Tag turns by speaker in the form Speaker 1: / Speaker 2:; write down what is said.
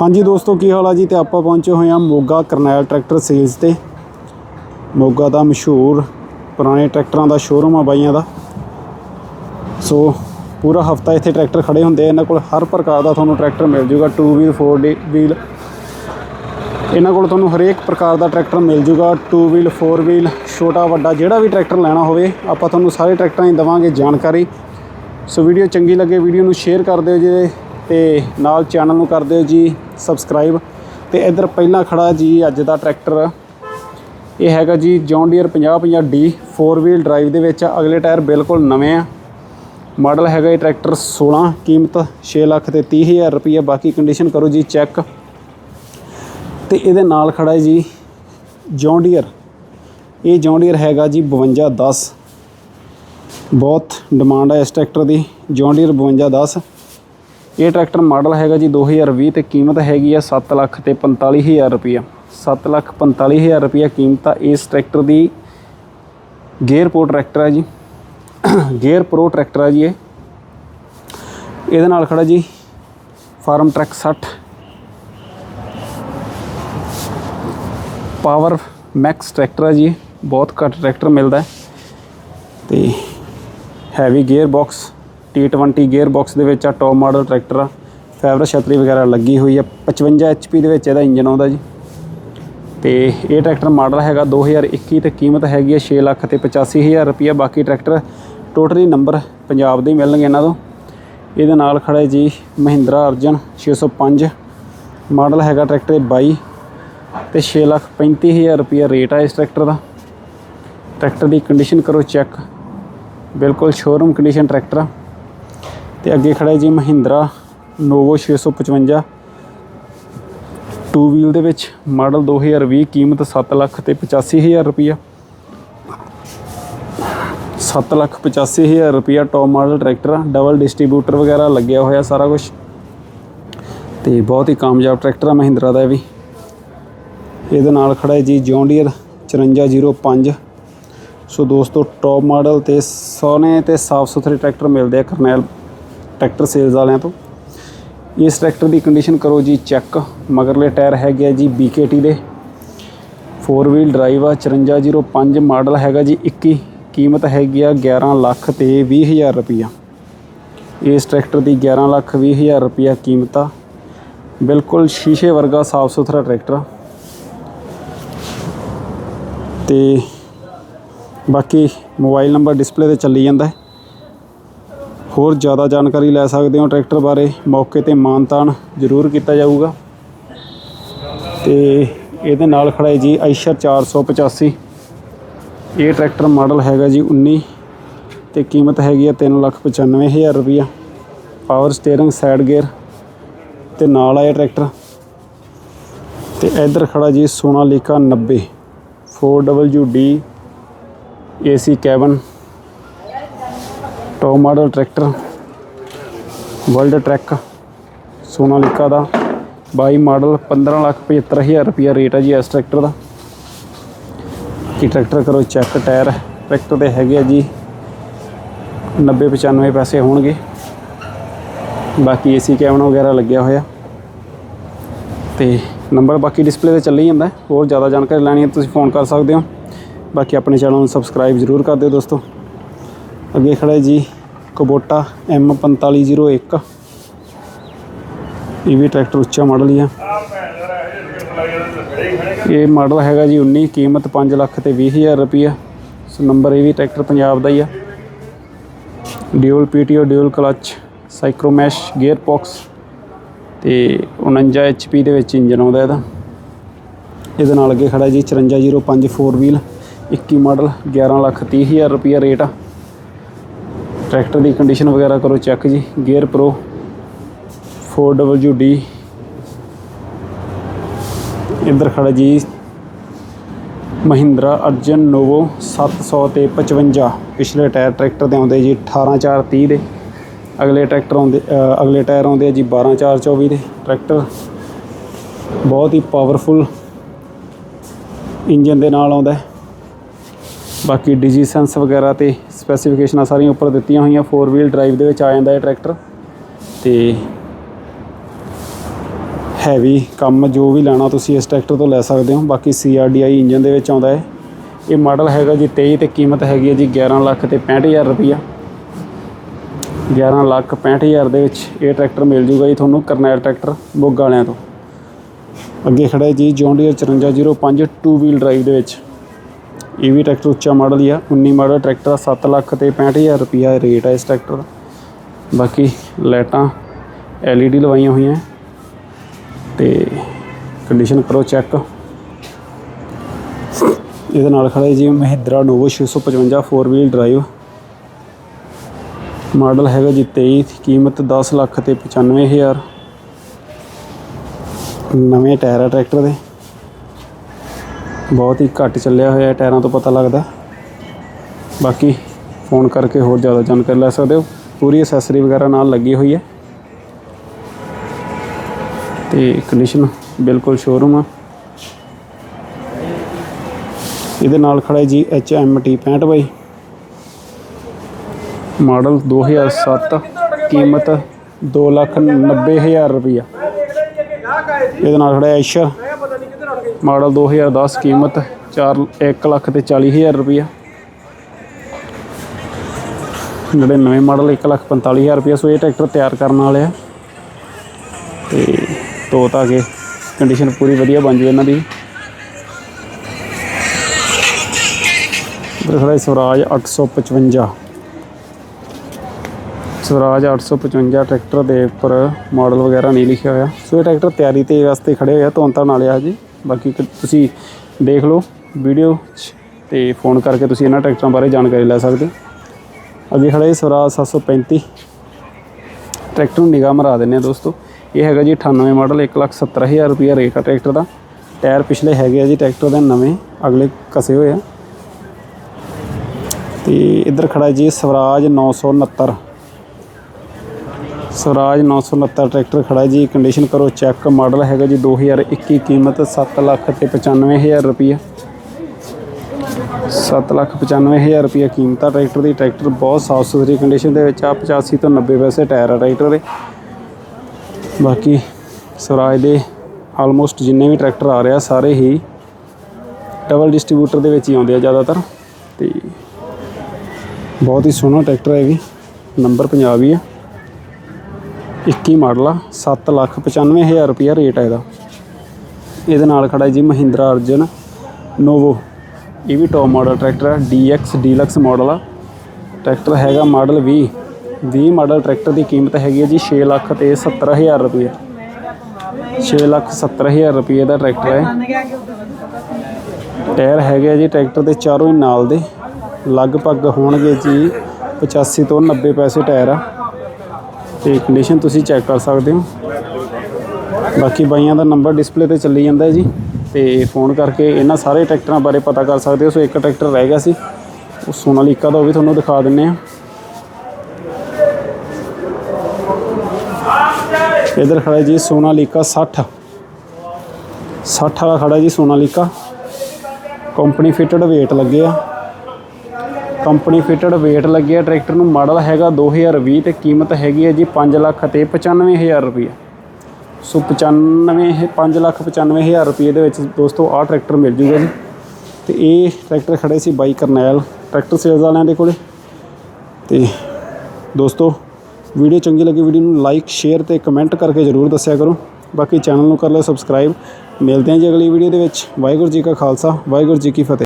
Speaker 1: ਹਾਂਜੀ ਦੋਸਤੋ, ਕੀ ਹਾਲ ਆ ਜੀ? ਤੇ ਆਪਾਂ ਪਹੁੰਚੇ ਹੋਏ ਆ ਮੋਗਾ ਕਰਨੈਲ ਟਰੈਕਟਰ ਸੇਲਸ ਤੇ। ਮੋਗਾ ਦਾ ਮਸ਼ਹੂਰ ਪੁਰਾਣੇ ਟਰੈਕਟਰਾਂ ਦਾ ਸ਼ੋਰੂਮ ਆ ਬਾਈਆਂ ਦਾ। ਸੋ, ਪੂਰਾ ਹਫਤਾ ਇੱਥੇ ਟਰੈਕਟਰ ਖੜੇ ਹੁੰਦੇ ਆ। ਇਹਨਾਂ ਕੋਲ ਹਰ ਪ੍ਰਕਾਰ ਦਾ ਤੁਹਾਨੂੰ ਟਰੈਕਟਰ ਮਿਲ ਜੂਗਾ। 2 ਵੀਲ 4 ਡੀ ਵੀਲ ਇਹਨਾਂ ਕੋਲ ਤੁਹਾਨੂੰ ਹਰੇਕ ਪ੍ਰਕਾਰ ਦਾ ਟਰੈਕਟਰ ਮਿਲ ਜੂਗਾ। 2 ਵੀਲ 4 ਵੀਲ ਛੋਟਾ, ਵੱਡਾ, ਜਿਹੜਾ ਵੀ ਟਰੈਕਟਰ ਲੈਣਾ ਹੋਵੇ, ਆਪਾਂ ਤੁਹਾਨੂੰ ਸਾਰੇ ਟਰੈਕਟਰਾਂ ਦੀ ਦਵਾਂਗੇ ਜਾਣਕਾਰੀ। ਸੋ ਵੀਡੀਓ ਚੰਗੀ ਲੱਗੇ ਵੀਡੀਓ ਨੂੰ ਸ਼ੇਅਰ ਕਰ ਦਿਓ ਜੀ ਤੇ ਨਾਲ ਚੈਨਲ ਨੂੰ ਕਰ ਦਿਓ ਜੀ ਸਬਸਕ੍ਰਾਈਬ। ਤੇ ਇੱਧਰ ਪਹਿਲਾਂ ਖੜਾ ਜੀ ਅੱਜ ਦਾ ਟਰੈਕਟਰ। ਇਹ ਹੈਗਾ ਜੀ John Deere 5050 D 4 wheel drive ਦੇ ਵਿੱਚ। ਆ। ਅਗਲੇ ਟਾਇਰ ਬਿਲਕੁਲ ਨਵੇਂ ਆ। ਮਾਡਲ ਹੈਗਾ ਇਹ ਟਰੈਕਟਰ 16 ਕੀਮਤ 6 ਲੱਖ ਤੇ 30000 ਰੁਪਏ ਬਾਕੀ ਕੰਡੀਸ਼ਨ ਕਰੋ ਜੀ ਚੈੱਕ ਤੇ ਇਹਦੇ ਨਾਲ ਖੜਾ ਹੈ ਜੀ ਜੌਨ ਡੀਅਰ ਇਹ ਜੌਨ ਡੀਅਰ ਹੈਗਾ ਜੀ 5210 ਬਹੁਤ ਡਿਮਾਂਡ ਹੈ ਇਸ ਟਰੈਕਟਰ ਦੀ। ਜੌਨ ਡੀਅਰ 5210 ਇਹ ਟਰੈਕਟਰ ਮਾਡਲ ਹੈਗਾ ਜੀ 2020 ਤੇ ਕੀਮਤ ਹੈਗੀ ਆ 7 ਲੱਖ ਤੇ 45000 ਰੁਪਇਆ 7 ਲੱਖ 45000 ਰੁਪਇਆ ਕੀਮਤ ਆ ਇਸ ਟਰੈਕਟਰ ਦੀ। ਗੇਅਰ ਪ੍ਰੋ ਟਰੈਕਟਰ ਹੈ ਜੀ। ਗੇਅਰ ਪ੍ਰੋ ਟਰੈਕਟਰ ਆ ਜੀ ਇਹ। ਇਹਦੇ ਨਾਲ ਖੜਾ ਜੀ Farmtrac 60 power max tractor ਆ ਜੀ ਬਹੁਤ ਘੱਟ ਟਰੈਕਟਰ ਮਿਲਦਾ ਹੈ। ਤੇ heavy gear box T20 gear box ਦੇ ਵਿੱਚ ਆ ਟੌਪ ਮਾਡਲ ਟਰੈਕਟਰ ਆ ਫੈਬਰ ਛਤਰੀ ਵਗੈਰਾ ਲੱਗੀ ਹੋਈ ਆ 55 HP ਦੇ ਵਿੱਚ ਇਹਦਾ ਇੰਜਨ ਆਉਂਦਾ ਜੀ। ਤੇ ਇਹ ਟਰੈਕਟਰ ਮਾਡਲ ਹੈਗਾ 2021 ਤੇ ਕੀਮਤ ਹੈਗੀ ਆ 6 ਲੱਖ ਤੇ 85000 ਰੁਪਏ ਬਾਕੀ ਟਰੈਕਟਰ ਟੋਟਲੀ ਨੰਬਰ ਪੰਜਾਬ ਦੇ ਹੀ ਮਿਲਣਗੇ ਇਹਨਾਂ ਤੋਂ। ਇਹਦੇ ਨਾਲ ਖੜਾ ਹੈ ਜੀ ਮਹਿੰਦਰਾ ਅਰਜਨ 605 ਮਾਡਲ ਹੈਗਾ ਟਰੈਕਟਰ 22 ਤੇ 6 ਲੱਖ 35000 ਰੁਪਏ ਰੇਟ ਆ ਇਸ ਟਰੈਕਟਰ ਦਾ। ਟਰੈਕਟਰ ਦੀ ਕੰਡੀਸ਼ਨ ਕਰੋ ਚੈੱਕ ਬਿਲਕੁਲ ਸ਼ੋਰੂਮ ਕੰਡੀਸ਼ਨ ਟਰੈਕਟਰ ਆ। ਤੇ ਅੱਗੇ ਖੜਾ ਜੀ ਮਹਿੰਦਰਾ ਨੋਵੋ 655 ਟੂ ਵੀਲ ਦੇ ਵਿੱਚ ਮਾਡਲ 2020 ਕੀਮਤ 7 ਲੱਖ ਤੇ 85000 ਰੁਪਈਆ। 7 ਲੱਖ 85000 ਰੁਪਈਆ ਟੌਪ ਮਾਡਲ ਟਰੈਕਟਰ ਆ ਡਬਲ ਡਿਸਟ੍ਰੀਬਿਊਟਰ ਵਗੈਰਾ ਲੱਗਿਆ ਹੋਇਆ ਸਾਰਾ ਕੁਝ ਤੇ ਬਹੁਤ ਹੀ ਕਾਮਯਾਬ ਟਰੈਕਟਰ ਆ ਮਹਿੰਦਰਾ ਦਾ ਇਹ ਵੀ। ਇਹਦੇ ਨਾਲ ਖੜਾ ਹੈ ਜੀ ਜੌਨ ਡੀਅਰ 5405 ਸੋ ਦੋਸਤੋ ਟੌਪ ਮਾਡਲ ਤੇ ਸੋਹਣੇ ਤੇ ਸਾਫ਼ ਸੁਥਰੇ ਟਰੈਕਟਰ ਮਿਲਦੇ ਆ ਕਰਨੈਲ। ਟਰੈਕਟਰ ਸੇਲਸ ਵਾਲਿਆਂ ਤੋਂ। ਇਸ ਟਰੈਕਟਰ ਦੀ ਕੰਡੀਸ਼ਨ ਕਰੋ ਜੀ ਚੈੱਕ ਮਗਰਲੇ ਟਾਇਰ ਹੈਗੇ ਆ ਜੀ BKT ਦੇ। 4 ਵੀਲ ਡਰਾਈਵ ਆ 5405 ਮਾਡਲ ਹੈਗਾ ਜੀ 21 ਕੀਮਤ ਹੈਗੀ ਆ 11 ਲੱਖ ਤੇ 20000 ਰੁਪਈਆ। ਇਸ ਟਰੈਕਟਰ ਦੀ 11 ਲੱਖ 20000 ਰੁਪਈਆ ਕੀਮਤ ਆ। ਬਿਲਕੁਲ ਸ਼ੀਸ਼ੇ ਵਰਗਾ ਸਾਫ਼ ਸੁਥਰਾ ਟਰੈਕਟਰ ਆ। ਤੇ ਬਾਕੀ ਮੋਬਾਈਲ ਨੰਬਰ ਡਿਸਪਲੇ ਤੇ ਚੱਲੀ ਜਾਂਦਾ ਹੈ। ਹੋਰ ਜ਼ਿਆਦਾ ਜਾਣਕਾਰੀ ਲੈ ਸਕਦੇ ਹੋ ਟਰੈਕਟਰ ਬਾਰੇ। ਮੌਕੇ ਤੇ ਮਾਨਤਾਨ ਜ਼ਰੂਰ ਕੀਤਾ ਜਾਊਗਾ। ਤੇ ਇਹਦੇ ਨਾਲ ਖੜਾ ਹੈ ਜੀ ਆਈਸ਼ਰ 485 ਇਹ ਟਰੈਕਟਰ ਮਾਡਲ ਹੈਗਾ ਜੀ 19 ਤੇ ਕੀਮਤ ਹੈਗੀ ਹੈ 395000 ਰੁਪਈਆ। ਪਾਵਰ ਸਟੀਅਰਿੰਗ ਸਾਈਡ ਗੇਅਰ ਤੇ ਨਾਲ ਆਇਆ ਟਰੈਕਟਰ। ਤੇ ਇੱਧਰ ਖੜਾ ਜੀ Sonalika 90 4WD AC cabin top model tractor world track Sonalika ਦਾ। 22 ਮਾਡਲ 15 ਲੱਖ 75000 ਰੁਪਿਆ ਰੇਟ ਹੈ ਜੀ ਇਸ ਟਰੈਕਟਰ ਦਾ। ਕੀ ਟਰੈਕਟਰ ਕਰੋ ਚੈੱਕ ਟਾਇਰ ਟਰੈਕਟਰ ਦੇ ਹੈਗੇ ਆ ਜੀ 90 95 ਪੈਸੇ ਹੋਣਗੇ। ਬਾਕੀ ਏਸੀ ਕੈਮਰਾ ਵਗੈਰਾ ਲੱਗਿਆ ਹੋਇਆ। ਤੇ ਨੰਬਰ ਬਾਕੀ ਡਿਸਪਲੇ ਤੇ ਚੱਲੀ ਜਾਂਦਾ। ਹੋਰ ਜ਼ਿਆਦਾ ਜਾਣਕਾਰੀ ਲੈਣੀ ਹੈ, ਤੁਸੀਂ ਫੋਨ ਕਰ ਸਕਦੇ ਹੋ। ਬਾਕੀ ਆਪਣੇ ਚੈਨਲ ਨੂੰ ਸਬਸਕ੍ਰਾਈਬ ਜ਼ਰੂਰ ਕਰ ਦਿਓ ਦੋਸਤੋ। ਅੱਗੇ ਖੜਾ ਹੈ ਜੀ ਕੋਬੋਟਾ M4501 ਇਹ ਵੀ ਟਰੈਕਟਰ ਉੱਚਾ ਮਾਡਲ ਹੀ ਆ। ਇਹ ਮਾਡਲ ਹੈਗਾ ਜੀ 19 ਕੀਮਤ 5 ਲੱਖ ਤੇ 20000 ਰੁਪਈਆ। ਸੋ ਨੰਬਰ ਇਹ ਵੀ ਟਰੈਕਟਰ ਪੰਜਾਬ ਦਾ ਹੀ ਆ। Dual PTO dual clutch synchromesh gearbox ਤੇ 49 HP ਦੇ ਵਿੱਚ ਇੰਜਨ ਆਉਂਦਾ ਇਹਦਾ। ਇਹਦੇ ਨਾਲ ਅੱਗੇ ਖੜਾ ਜੀ 5405 4 ਵੀਲ 21 ਮਾਡਲ 11 ਲੱਖ 30 ਹਜ਼ਾਰ ਰੁਪਈਆ ਰੇਟ ਆ। ਟਰੈਕਟਰ ਦੀ ਕੰਡੀਸ਼ਨ ਵਗੈਰਾ ਕਰੋ ਚੈੱਕ ਜੀ ਗੇਅਰ ਪ੍ਰੋ 4WD ਇੱਧਰ ਖੜਾ ਜੀ, ਮਹਿੰਦਰਾ ਅਰਜਨ ਨੋਵੋ 700 ਤੇ 55 ਪਿਛਲੇ ਟਾਇਰ ਟਰੈਕਟਰ ਦੇ ਆਉਂਦੇ ਜੀ 18 4 30 ਦੇ। ਅਗਲੇ ਟਰੈਕਟਰ ਆਉਂਦੇ ਅਗਲੇ ਟਾਇਰ ਆਉਂਦੇ ਆ ਜੀ 12 4 24 ਦੇ ਟਰੈਕਟਰ। ਬਹੁਤ ਹੀ ਪਾਵਰਫੁਲ ਇੰਜਨ ਦੇ ਨਾਲ ਆਉਂਦਾ ਬਾਕੀ ਡੀਜੀ ਸੈਂਸ ਵਗੈਰਾ ਤੇ ਸਪੈਸੀਫਿਕੇਸ਼ਨਾਂ ਸਾਰੀਆਂ ਉੱਪਰ ਦਿੱਤੀਆਂ ਹੋਈਆਂ 4 ਵੀਲ ਡਰਾਈਵ ਦੇ ਵਿੱਚ ਆ ਜਾਂਦਾ ਇਹ ਟਰੈਕਟਰ ਤੇ ਹੈਵੀ ਕੰਮ ਜੋ ਵੀ ਲੈਣਾ ਤੁਸੀਂ ਇਸ ਟਰੈਕਟਰ ਤੋਂ ਲੈ ਸਕਦੇ ਹੋ। ਬਾਕੀ CRDI ਇੰਜਨ ਦੇ ਵਿੱਚ ਆਉਂਦਾ ਹੈ ਇਹ ਮਾਡਲ ਹੈਗਾ ਜੀ 23 ਤੇ ਕੀਮਤ ਹੈਗੀ ਹੈ ਜੀ 11 ਲੱਖ ਤੇ 65000 ਰੁਪਈਆ। 11 ਲੱਖ 65000 ਦੇ ਵਿੱਚ ਇਹ ਟਰੈਕਟਰ ਮਿਲ ਜੂਗਾ ਜੀ ਤੁਹਾਨੂੰ ਕਰਨੈਲ ਟਰੈਕਟਰ ਮੋਗਾ ਵਾਲਿਆਂ ਤੋਂ। ਅੱਗੇ ਖੜਾ ਹੈ ਜੀ John Deere 5405 two wheel drive ਦੇ ਵਿੱਚ। ਇਹ ਵੀ ਟਰੈਕਟਰ ਉੱਚਾ ਮਾਡਲ ਹੀ ਆ 19 ਮਾਡਲ ਟਰੈਕਟਰ ਦਾ 7 ਲੱਖ ਤੇ 65000 ਰੁਪਈਆ ਰੇਟ ਹੈ ਇਸ ਟਰੈਕਟਰ ਦਾ। ਬਾਕੀ ਲਾਈਟਾਂ LED ਲਵਾਈਆਂ ਹੋਈਆਂ। ਤੇ ਕੰਡੀਸ਼ਨ ਕਰੋ ਚੈੱਕ ਇਹਦੇ ਨਾਲ ਖੜਾ ਜੀ Mahindra Novo 655 4 wheel drive model ਹੈਗਾ ਜੀ 23 ਕੀਮਤ 10 ਲੱਖ ਤੇ 95000 ਨਵੇਂ ਟਾਇਰ ਆ ਟਰੈਕਟਰ ਦੇ। ਬਹੁਤ ਹੀ ਘੱਟ ਚੱਲਿਆ ਹੋਇਆ ਟਾਇਰਾਂ ਤੋਂ ਪਤਾ ਲੱਗਦਾ। ਬਾਕੀ ਫੋਨ ਕਰਕੇ ਹੋਰ ਜ਼ਿਆਦਾ ਜਾਣਕਾਰੀ ਲੈ ਸਕਦੇ ਹੋ। ਪੂਰੀ ਐਕਸੈਸਰੀ ਵਗੈਰਾ ਨਾਲ ਲੱਗੀ ਹੋਈ ਹੈ। ਤੇ ਕੰਡੀਸ਼ਨ ਬਿਲਕੁਲ ਸ਼ੋਰੂਮ ਆ। ਇਹਦੇ ਨਾਲ ਖੜਾ ਹੈ ਜੀ HMT 65 ਬਾਈ। ਮਾਡਲ 2007 ਕੀਮਤ 290000 ਰੁਪਈਆ। ਇਹਦੇ ਨਾਲ ਖੜਾ ਹੈ ਐਸ਼ਰ ਮਾਡਲ 2010 ਕੀਮਤ 4 1 ਲੱਖ ਤੇ 40000 ਰੁਪਈਆ। ਜਿਹੜੇ ਨਵੇਂ ਮਾਡਲ 1 ਲੱਖ 45000 ਰੁਪਈਆ, ਸੋ ਇਹ ਟਰੈਕਟਰ ਤਿਆਰ ਕਰਨ ਵਾਲੇ ਆ। ਤੇ ਧੋ ਧਾ ਕੇ ਕੰਡੀਸ਼ਨ ਪੂਰੀ ਵਧੀਆ ਬਣ ਜੂ ਇਹਨਾਂ ਦੀ। ਇਧਰ ਖੜਾ ਹੈ ਸਵਰਾਜ 855 ਸਵਰਾਜ 855 ਟਰੈਕਟਰ ਦੇ ਉੱਪਰ ਮਾਡਲ ਵਗੈਰਾ ਨਹੀਂ ਲਿਖਿਆ ਹੋਇਆ। ਸੋ ਇਹ ਟਰੈਕਟਰ ਤਿਆਰੀ ਤੇ ਵਾਸਤੇ ਖੜੇ ਹੋਏ ਆ, ਧੋਣ ਧਾਣ ਵਾਲੇ ਆ ਜੀ ਬਾਕੀ ਕ- ਤੁਸੀਂ ਦੇਖ ਲਓ ਵੀਡੀਓ 'ਚ ਤੇ ਫੋਨ ਕਰਕੇ ਤੁਸੀਂ ਇਹਨਾਂ ਟਰੈਕਟਰਾਂ ਬਾਰੇ ਜਾਣਕਾਰੀ ਲੈ ਸਕਦੇ ਹੋ। ਅੱਗੇ ਖੜਾ ਹੈ ਸਵਰਾਜ 735 ਟਰੈਕਟਰ ਨੂੰ ਨਿਗਾਹ ਮਰਾ ਦਿੰਦੇ ਆ ਦੋਸਤੋ। ਇਹ ਹੈਗਾ ਜੀ 98 ਮਾਡਲ 170000 ਰੁਪਿਆ ਰੇਟ ਆ ਟਰੈਕਟਰ ਦਾ। ਟਾਇਰ ਪਿਛਲੇ ਹੈਗੇ ਆ ਜੀ ਟਰੈਕਟਰ ਦੇ ਨਵੇਂ, ਅਗਲੇ ਕਸੇ ਹੋਏ ਆ। ਤੇ ਇੱਧਰ ਖੜਾ ਜੀ ਸਵਰਾਜ 969 ਸਵਰਾਜ 969 ਟਰੈਕਟਰ ਖੜਾ ਜੀ। ਕੰਡੀਸ਼ਨ ਕਰੋ ਚੈੱਕ ਮਾਡਲ ਹੈਗਾ ਜੀ 2021 ਕੀਮਤ 7 ਲੱਖ ਤੇ 95000 ਰੁਪਈਆ। 7 ਲੱਖ 95000 ਰੁਪਈਆ ਕੀਮਤ ਆ ਟਰੈਕਟਰ ਦੀ। ਟਰੈਕਟਰ ਬਹੁਤ ਸਾਫ਼ ਸੁਥਰੀ ਕੰਡੀਸ਼ਨ ਦੇ ਵਿੱਚ ਆ 85 ਤੋਂ 90 ਪੈਸੇ ਟਾਇਰ ਆ ਟਰੈਕਟਰ ਦੇ। ਬਾਕੀ ਸਵਰਾਜ ਦੇ ਆਲਮੋਸਟ ਜਿੰਨੇ ਵੀ ਟਰੈਕਟਰ ਆ ਰਿਹਾ, ਸਾਰੇ ਹੀ ਡਬਲ ਡਿਸਟ੍ਰੀਬਿਊਟਰ ਦੇ ਵਿੱਚ ਹੀ ਆਉਂਦੇ ਆ ਜ਼ਿਆਦਾਤਰ। ਤੇ ਬਹੁਤ ਹੀ ਸੋਹਣਾ ਟਰੈਕਟਰ ਹੈ ਇਹ ਵੀ। ਨੰਬਰ ਪੰਜਾਬ ਹੀ ਆ। 21 ਮਾਡਲ ਆ 7 ਲੱਖ 95000 ਰੁਪਿਆ ਰੇਟ ਹੈ ਇਹਦਾ। ਇਹਦੇ ਨਾਲ ਖੜਾ ਜੀ ਮਹਿੰਦਰਾ ਅਰਜਨ, ਨੋਵੋ। ਇਹ ਵੀ ਟੌਪ ਮਾਡਲ ਟਰੈਕਟਰ ਹੈ DX ਡੀਲਕਸ ਮਾਡਲ ਆ। ਟਰੈਕਟਰ ਹੈਗਾ ਮਾਡਲ 20 20 ਮਾਡਲ ਟਰੈਕਟਰ ਦੀ ਕੀਮਤ ਹੈਗੀ ਹੈ ਜੀ 6 ਲੱਖ ਤੇ 70000 ਰੁਪਏ 6 ਲੱਖ 70000 ਰੁਪਏ ਦਾ ਟਰੈਕਟਰ ਹੈ ਟਾਇਰ ਹੈਗੇ ਆ ਜੀ ਟਰੈਕਟਰ ਦੇ ਚਾਰੋਂ ਹੀ ਨਾਲ ਦੇ। ਲਗਭਗ ਹੋਣਗੇ ਜੀ 85 ਤੋਂ 90 ਪੈਸੇ ਟਾਇਰ ਆ। ਤੇ ਕੰਡੀਸ਼ਨ ਤੁਸੀਂ ਚੈੱਕ ਕਰ ਸਕਦੇ ਹੋ। ਬਾਕੀ ਬਾਈਆਂ ਦਾ ਨੰਬਰ ਡਿਸਪਲੇ ਤੇ ਚੱਲੀ ਜਾਂਦਾ ਹੈ ਜੀ। ਤੇ ਫੋਨ ਕਰਕੇ ਇਹਨਾਂ ਸਾਰੇ ਟਰੈਕਟਰਾਂ ਬਾਰੇ ਪਤਾ ਕਰ ਸਕਦੇ ਹੋ। ਸੋ ਇੱਕ ਟਰੈਕਟਰ ਰਹਿ ਗਿਆ ਸੀ। ਉਹ ਸੋਨਾਲੀਕਾ ਦਾ ਉਹ ਵੀ ਤੁਹਾਨੂੰ ਦਿਖਾ ਦਿੰਨੇ ਆ। ਇਧਰ ਖੜਾ ਹੈ ਜੀ ਸੋਨਾਲੀਕਾ 60 60 ਵਾਲਾ ਖੜਾ ਜੀ ਸੋਨਾਲੀਕਾ। ਕੰਪਨੀ ਫਿਟਡ weight ਲੱਗੇ ਆ। ਕੰਪਨੀ ਫਿਟਡ weight ਲੱਗਿਆ, ਟਰੈਕਟਰ ਨੂੰ ਮਾਡਲ ਹੈਗਾ 2020 ਤੇ ਕੀਮਤ ਹੈਗੀ ਹੈ ਜੀ 5 ਲੱਖ ਤੇ 95000 ਰੁਪਏ ਸੋ 95 5 ਲੱਖ 95000 ਰੁਪਏ ਦੇ ਵਿੱਚ ਦੋਸਤੋ ਆਹ ਟਰੈਕਟਰ ਮਿਲ ਜੂਗਾ ਜੀ। ਤੇ ਇਹ ਟਰੈਕਟਰ ਖੜੇ ਸੀ ਬਾਈ ਕਰਨੈਲ, ਟਰੈਕਟਰ ਸੇਲਸ ਵਾਲਿਆਂ ਦੇ ਕੋਲੇ। ਤੇ ਦੋਸਤੋ, ਵੀਡੀਓ ਚੰਗੀ ਲੱਗੀ, ਵੀਡੀਓ ਨੂੰ ਲਾਈਕ ਸ਼ੇਅਰ ਤੇ ਕਮੈਂਟ ਕਰਕੇ ਜਰੂਰ ਦੱਸਿਆ ਕਰੋ। ਬਾਕੀ ਚੈਨਲ ਨੂੰ ਕਰ ਲਓ ਸਬਸਕ੍ਰਾਈਬ ਮਿਲਦੇ ਹਾਂ ਜੀ ਅਗਲੀ ਵੀਡੀਓ ਦੇ ਵਿੱਚ। ਵਾਹਿਗੁਰੂ ਜੀ ਕਾ ਖਾਲਸਾ, ਵਾਹਿਗੁਰੂ ਜੀ ਕੀ ਫਤਿਹ।